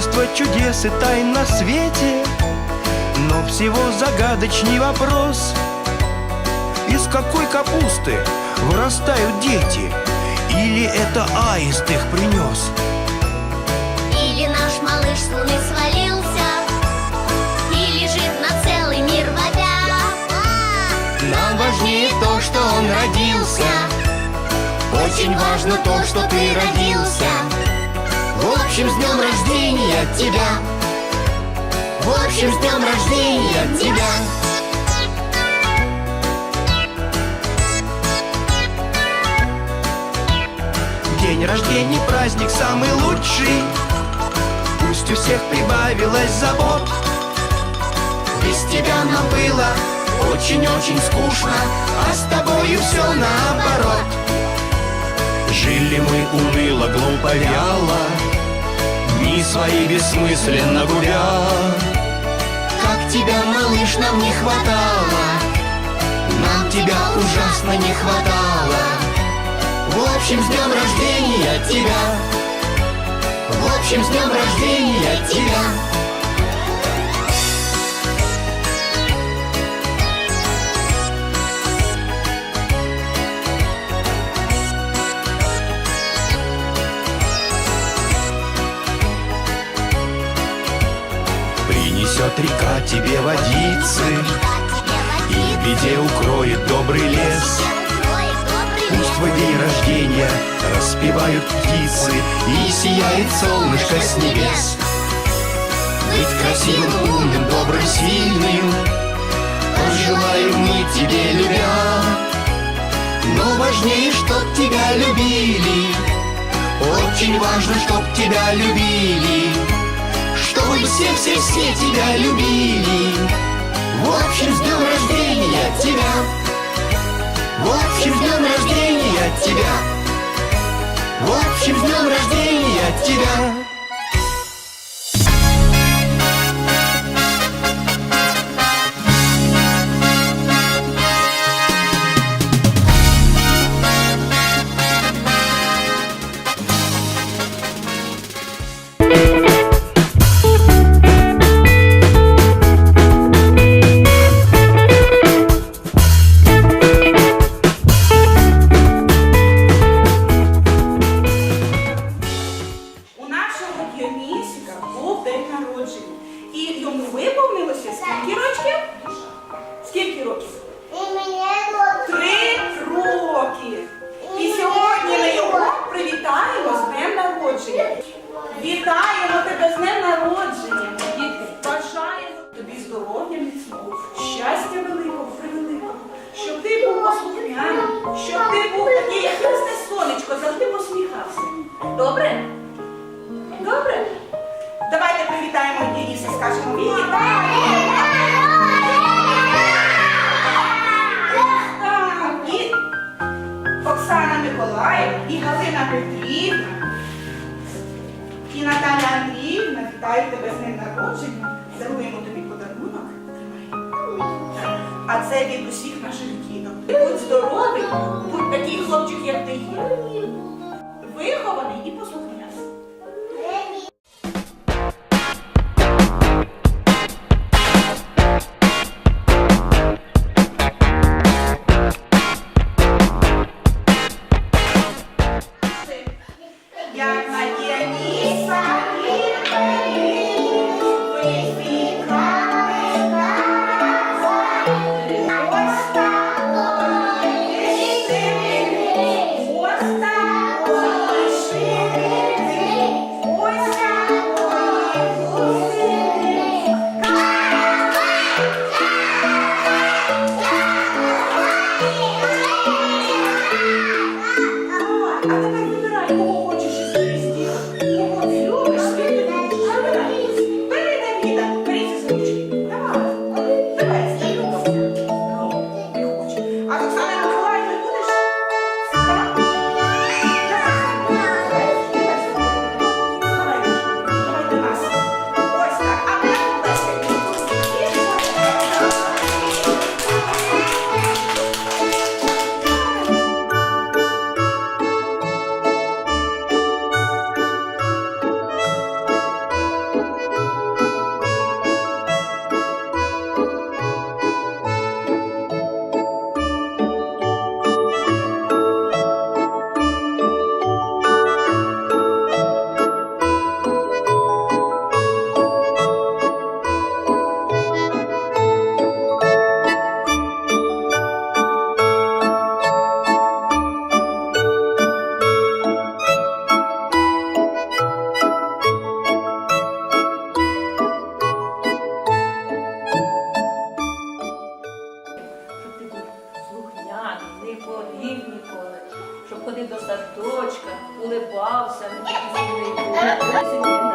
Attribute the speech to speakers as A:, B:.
A: Множество чудес и тайн на свете Но всего загадочней вопрос. Из какой капусты вырастают дети? Или это аист их принес?
B: Или наш малыш с луны свалился И лежит на целый мир вопя.
A: Нам важнее то, что он родился.
B: Очень важно то, что ты родился
A: В общем, с днем рождения тебя.
B: В общем, с днем рождения тебя.
A: День рождения праздник самый лучший. Пусть у всех прибавилось забот. Без тебя нам было очень-очень скучно А с тобою все наоборот. Жили мы уныло, глупо, вяло Дни свои бессмысленно губя. Как тебя, малыш, нам не хватало Нам тебя ужасно не хватало. В общем, с днем рождения тебя. В общем, с днем рождения тебя Принесет река тебе водицы. И в беде укроет добрый лес? Пусть твой день рождения распевают птицы И сияет солнышко с небес. Быть красивым, умным, добрым, сильным Пожелаем мы тебе, любя. Но важнее, чтоб тебя любили. Очень важно, чтоб тебя любили Чтобы все-все-все тебя любили В общем, с днем рождения тебя в общем, с днем рождения тебя! В общем, с днем рождения тебя!
C: Діонісіка був день народження. І йому виповнилося скільки років? Скільки років? Три роки. І сьогодні ми його привітаємо з днем народження. Вітаємо тебе з днем скажемо. Так, І Оксана Миколаївна, і Галина Петрівна, і Наталя Андріївна, вітаю тебе з ним народження. Даруємо тобі подарунок. А це від усіх наших діток. Будь здоровий, будь такий хлопчик, як ти є. Вихований і послухняний.
D: 啊。